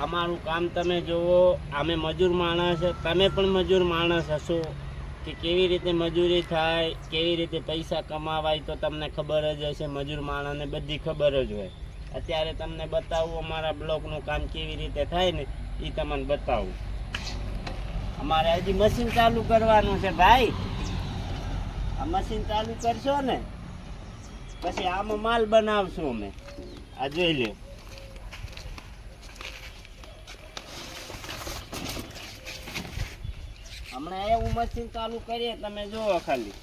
અમારું કામ તમે જુઓ, અમે મજૂર માણસ તમે પણ મજૂર માણસ હશો કે કેવી રીતે મજૂરી થાય, કેવી રીતે પૈસા કમાવાય તો તમને ખબર જ હશે, મજૂર માણસને બધી ખબર જ હોય. અત્યારે તમને બતાવું અમારા બ્લોકનું કામ કેવી રીતે થાય ને, એ તમને બતાવું. અમારે હજી મશીન ચાલુ કરવાનું છે ભાઈ. આ મશીન ચાલુ કરશો ને, પછી આમાં માલ બનાવશું અમે. આ જોઈ લ્યો. હમણાં એવું મશીન ચાલુ કરીએ, તમે જુઓ ખાલી.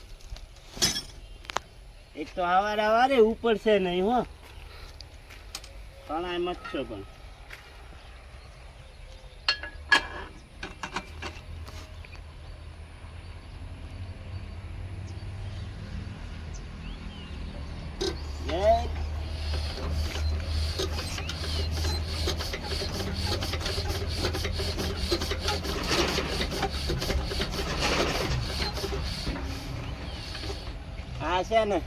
એક તો હવારે હવારે, ઉપર છે નહીં, હો. ઘણા મચ્છો પણ જય આ છે ને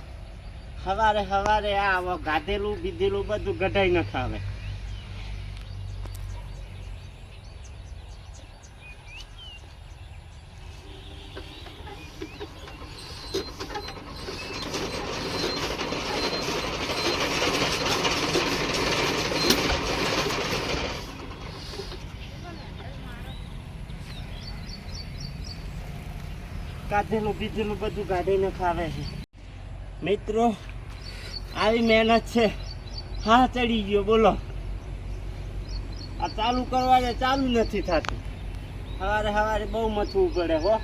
સવારે સવારે આ ગાધેલું, બીધેલું બધું ગઢાઈ ન ખાવે ગાધેલું બીજેલું બધું ગાડીને ખાવે છે. મિત્રો, આવી મહેનત છે. હા, ચડી ગયો, બોલો. આ ચાલુ કરવા દે ચાલુ નથી થતું. સવારે સવારે બહુ મથવું પડે, હો.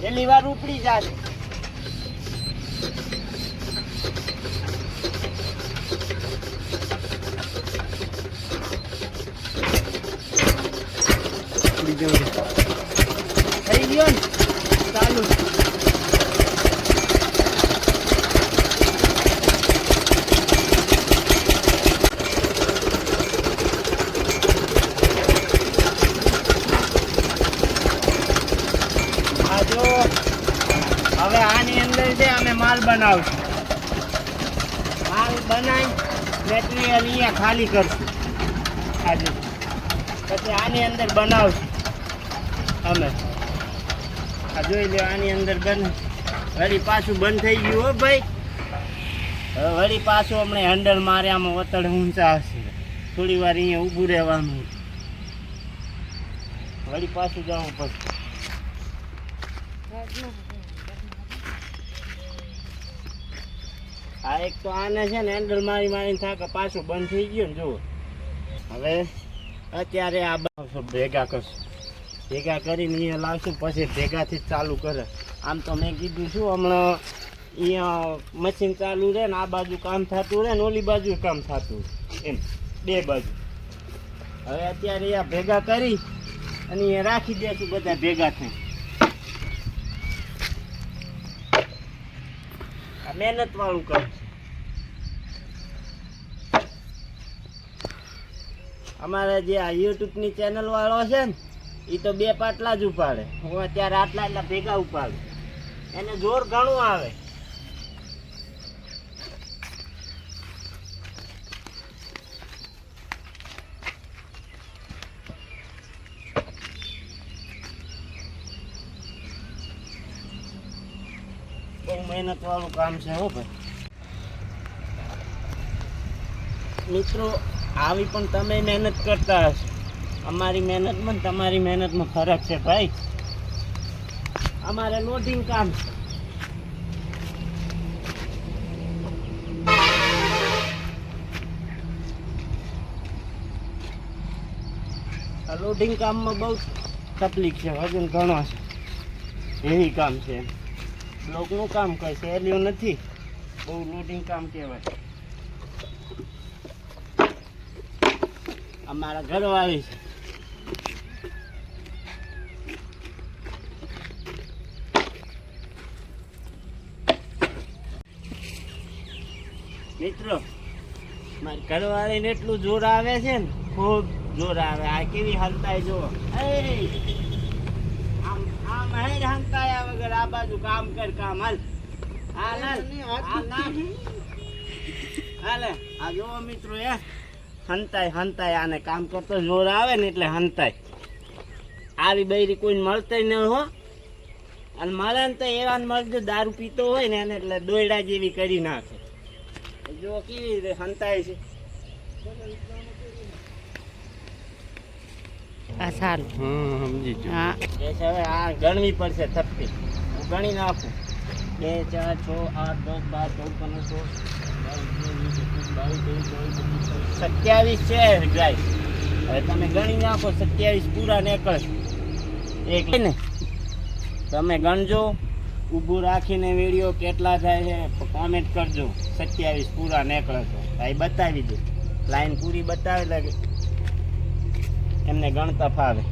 પહેલી વાર ઉપડી જાય થઈ ગયો ને ચાલુ આ જો હવે આની અંદર છે અમે માલ બનાવશું. માલ બનાવી મટીરિયલ અહીંયા ખાલી કરશું. આજે પછી આની અંદર બનાવશું અમે. આ જોઈ લો આની અંદર બને વળી પાછું બંધ થઈ ગયું હો ભાઈ. વળી પાછું હમણાં હેન્ડલ માર્યામાં વતડ ઊંચા હશે. થોડી વાર અહીંયા ઊભું રહેવાનું. વળી પાછું જવું પડશે. આ એક તો આને છે ને હેન્ડલ મારી મારીને થાકે પાછું બંધ થઈ ગયું ને, જુઓ. હવે અત્યારે આ બનાવશું ભેગા કરશું. ભેગા કરીને અહીંયા લાવશું, પછી ભેગાથી જ ચાલુ કરે. આમ તો મેં કીધું છું હમણાં અહીંયા મશીન ચાલુ રહે ને, આ બાજુ કામ થતું રહે ને, ઓલી બાજુ કામ થતું એમ, બે બાજુ. હવે અત્યારે અહીંયા ભેગા કરી અને અહીંયા રાખી દેશું, બધા ભેગા થઈ મહેનત વાળું કામ છે. અમારે જે આ યુટ્યુબની ચેનલ વાળો છે ને એ તો બે પાટલા જ ઉપાડે. હું અત્યારે આટલા આટલા ભેગા ઉપાડું. એને જોર ઘણું આવે. બહુ મહેનત વાળું કામ છે હો ભાઈ. મિત્રો, આવી પણ તમે મહેનત કરતા હશો. અમારી મહેનતમાં તમારી મહેનતમાં ફરક છે ભાઈ. અમારે લોડિંગ કામ છે. લોડિંગ કામમાં બહુ તકલીફ છે, વજન ઘણો છે. એવી કામ છે બ્લોકનું કામ કઈ સહેલું નથી. બહુ લોડિંગ કામ કહેવાય. અમારા ઘરવાળી છે. મિત્રો, મારી ઘરવાળીને એટલું જોર આવે છે ને, ખૂબ જોર આવે. આ કેવી હાલતા જો આમ આમ હે વગર આ બાજુ કામ કર કામ હાલ. હાલ હાલ. આ જોવો મિત્રો એ હંતાય હંતાય આને કામ કરતો જોર આવે ને એટલે હંતાય. આવી બૈરી કોઈને મળતા ન હો. અને મળે ને તો એવા મળજો દારૂ પીતો હોય ને એને એટલે દોયડા જેવી કરી નાખે. જો કેવી રીતે હંતાય છે. આ સારું. હમ સમજી ગયો. હા. એ છે હવે આ ગણવી પડશે થપ્પી. હું ગણી નાખું બે ચાર છ આઠ દસ બાર ચૌદ પંદર સોળ સત્યાવીસ છે ગાય હવે તમે ગણી નાખો સત્યાવીસ પૂરા નીકળે. એક ને તમે ગણજો ઊભું રાખીને વીડિયો કેટલા થાય છે કોમેન્ટ કરજો. સત્યાવીસ પૂરા નીકળે તો ભાઈ બતાવી દો. લાઈન પૂરી બતાવે લાગે. એમને ગણતા ફાવે.